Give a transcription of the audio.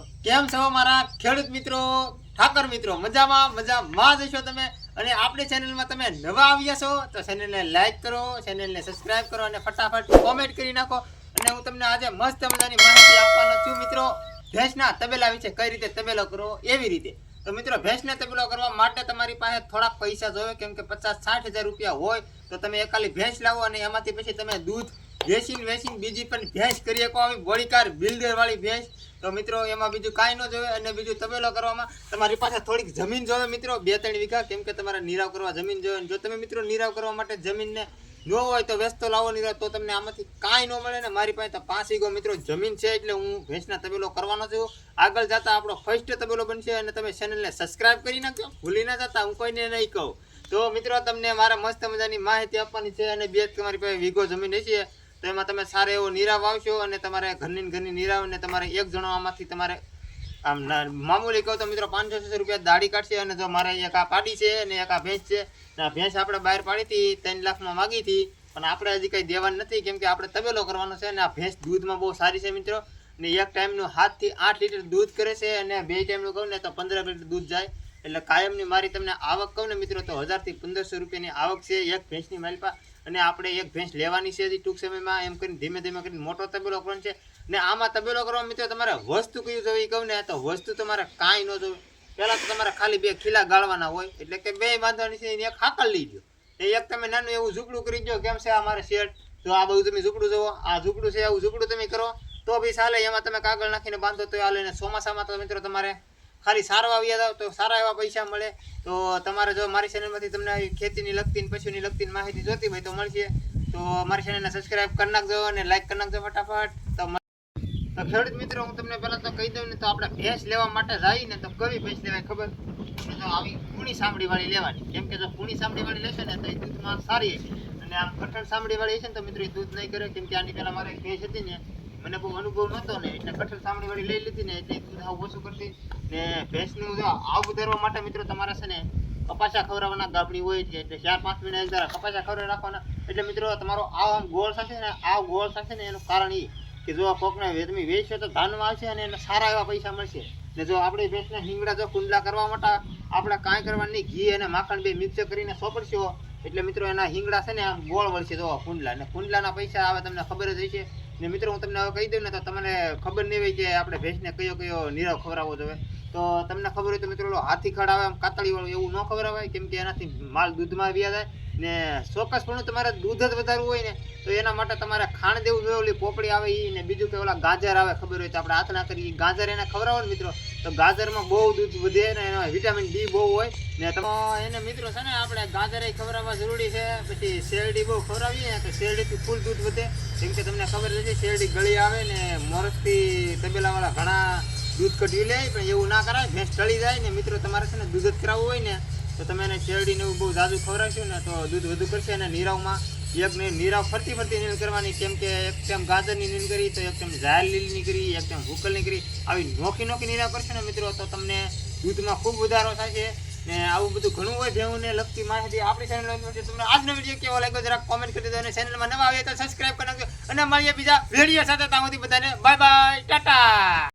કેમ છો મારા ખેડૂત મિત્રો, ઠાકર મિત્રો? મજામાં? મજામાં જ છો તમે? અને આપણી ચેનલમાં તમે નવા આવ્યા છો, તો ચેનલને લાઈક કરો, ચેનલને સબસ્ક્રાઇબ કરો અને ફટાફટ કોમેન્ટ કરી નાખો. અને હું તમને આજે મસ્ત મજાની માહિતી આપવાનો છું મિત્રો. ભેંસના તબેલા વિશે કઈ રીતે તબેલો કરો એવી રીતે. તો મિત્રો, ભેંસને તબેલો કરવા માટે તમારી પાસે થોડાક પૈસા જોવે કેમ કે પચાસ સાઠ હજાર રૂપિયા હોય, તો તમે એકાલી ભેંસ લાવો અને એમાંથી પછી તમે દૂધ વેચીને વેચીને બીજી પણ ભેંસ કરી શકો. આવી બોડીકાર બિલ્ડર વાળી ભેંસ. તો મિત્રો, એમાં બીજું કાંઈ ન જોવે અને બીજું તબેલો કરવામાં તમારી પાસે થોડીક જમીન જોવે મિત્રો, બે ત્રણ વીઘા, કેમ કે તમારે નીરાવ કરવા જમીન જોવે જો તમે મિત્રો નીરાવ કરવા માટે જમીનને ન હોય તો વેચતો લાવો નીરાવ, તો તમને આમાંથી કાંઈ ન મળે ને મારી પાસે તો પાંચ વીઘો મિત્રો જમીન છે એટલે હું ભેંસના તબેલો કરવાનો છું. આગળ જતા આપણો ફર્સ્ટ તબેલો બનશે અને તમે ચેનલને સબસ્ક્રાઇબ કરી નાખજો. ભૂલી ના જતા, હું કોઈને નહીં કહું. તો મિત્રો, તમને મારા મસ્ત મજાની માહિતી આપવાની છે અને બે તમારી પાસે વીઘો જમીન હશે. તો એમાં તમે સારો એવો નીરાવ વાવશો અને તમારે ઘરની ઘરની નીરાવ અને તમારે એક જણો આમાંથી તમારે, આમ ના- મામૂલી કહું તો મિત્રો પાંચસો છસો રૂપિયા દાડી કાઢશે અને જો મારે એક આ પાડી છે અને એક આ ભેંસ છે આ ભેંસ આપણે બહાર પાડી હતી, ત્રણ લાખમાં માગી હતી, પણ આપણે હજી કંઈ દેવાનું નથી કેમ કે આપણે તબેલો કરવાનો છે અને આ ભેંસ દૂધમાં બહુ સારી છે મિત્રો અને એક ટાઈમનું સાતથી આઠ લીટર દૂધ કરે છે અને બે ટાઈમનું કહું ને તો પંદર લીટર દૂધ જાય, એટલે કાયમની મારી તમને આવક કહું ને મિત્રો તો હજારથી પંદરસો રૂપિયાની આવક છે, એક ભેંસની માલપા અને આપણે એક ભેંસ લેવાની છે ટૂંક સમયમાં, એમ કરીને ધીમે ધીમે કરીને મોટો તબેલો કરવાનો છે. ને આમાં તબેલો કરવા મિત્રો તમારે વસ્તુ કયું જોવી કહું ને તો વસ્તુ તમારે કાંઈ ન જોવે. પહેલાં તો તમારે ખાલી બે ખીલા ગાળવાના હોય, એટલે કે બે બાંધવાની છે એક હાકલ લઈ લો એ એક તમે નાનું એવું ઝૂંપડું કરી દો, કેમ છે આ મારે શેડ તો આ બધું તમે ઝૂંપડું જોવો, આ ઝૂપડું છે, આવું ઝૂંપડું તમે કરો. તો બી ચાલે, એમાં તમે કાગળ નાખીને બાંધો તો ચાલે ને ચોમાસામાં તો મિત્રો તમારે ખાલી સારવા આવ્યા જાવ તો સારા એવા પૈસા મળે. તો તમારે જો મારી ચેનલમાંથી તમને ખેતીની લગતી પશુની લગતી માહિતી જોતી હોય તો મળશે. તો મારી ચેનલને સબસ્ક્રાઈબ કરી નાખજો અને લાઈક કરી નાખજો ફટાફટ. તો તો ખેડૂત મિત્રો, હું તમને પહેલાં તો કહી દઉં ને તો આપણે ભેંસ લેવા માટે જાય ને તો કઈ ભેંસ લેવાય ખબર? તો આવી કુણી સાંભળી વાળી લેવાની. કેમ કે જો કુણી સાંભળીવાળી લેશે ને તો એ દૂધમાં સારી હશે. અને આમ કઠણ સાંભળીવાળી હશે ને તો મિત્રો એ દૂધ નહીં કરે. કેમ કે આની પહેલાં મારે ભેંસ હતી ને મને બહુ અનુભવ નહોતો ને એટલે કઠણ સાંભળી વાળી લઈ લીધી ને એટલે દૂધ આવું ઓછું કરતી. ને ભેંસનું આવ ઉધારવા ધરવા માટે મિત્રો તમારે છે ને કપાસા ખવડાવવાના ગાબડી હોય છે એટલે ચાર પાંચ મહિના એક કપાસા ખવડાવી રાખવાના. એટલે મિત્રો તમારો આ આમ ગોળ થશે ને આ ગોળ થશે ને એનું કારણ એ કે જો આ કોકને વેદમી વેચશો તો ધાનમાં આવશે અને એને સારા એવા પૈસા મળશે. ને જો આપણે ભેંસના હિંગડા જો કુંડલા કરવા માટે આપણે કાંઈ કરવાની ઘી અને માખણ બે મિક્સ કરીને સોંપડશો એટલે મિત્રો એના હિંગડા છે ને ગોળ વળશે જો કુંડલા. ને કુંડલાના પૈસા આવે તમને ખબર જ હશે. ને મિત્રો હું તમને હવે કહી દઉં ને તો તમને ખબર નહીં હોય કે આપણે ભેંસને કયો કયો નીરવ ખવડાવવો જોઈએ. તો તમને ખબર હોય તો મિત્રો હાથી ખડ આવે આમ કાતળી વાળું એવું ન ખવડાવાય, કેમ કે એનાથી માલ દૂધમાં વ્યા જાય. ને ચોક્કસપણું તમારે દૂધ જ વધારવું હોય ને, તો એના માટે તમારે ખાણ દેવું જોઈએ, ઓલી પોપડી આવે એ ને બીજું કે ઓલા ગાજર આવે ખબર હોય તો આપણે હાથ ના કરીએ. ગાજર એને ખવડાવો ને મિત્રો. તો ગાજરમાં બહુ દૂધ વધે ને એમાં વિટામિન ડી બહુ હોય ને તમે એને મિત્રો છે ને આપણે ગાજર ખવડાવવા જરૂરી છે, પછી શેરડી બહુ ખવડાવીએ તો શેરડીથી ફૂલ દૂધ વધે. જેમ કે તમને ખબર છે શેરડી ગળી આવે ને મોરસથી તબેલાવાળા ઘણા દૂધ કઢવી લે, પણ એવું ના કરાય, ભેંસ ટળી જાય ને મિત્રો તમારે છે ને દૂધ જ કરાવવું હોય ને, તો તમે એને શેરડીને એવું બહુ જાદુ ખવડાવશો ને તો દૂધ વધુ કરશે અને નીરાવમાં એક નીરા ફરતી ફરતી નીંદ કરવાની, કેમ કે એક ટાઈમ ગાજરની નીંદ કરી, તો એક ટાઈમ ઝાયલ લીલીની કરી, એક ટાઈમ ભૂકલની કરી. આવી નોખી નોખી નીરા કરશો ને મિત્રો, તો તમને દૂધમાં ખૂબ વધારો થાય છે. ને આવું બધું ઘણું હોય ભેવને લગતી માહિતી આપણી ચેનલ તમને આજનો વીડિયો કેવો લાગ્યો જરા કોમેન્ટ કરી દો અને ચેનલમાં નવા આવે તો સબસ્ક્રાઈબ કરી નાખજો. અને મળીએ બીજા વીડિયો સાથે, ત્યાં સુધી બધાને બાય બાય ટાટા!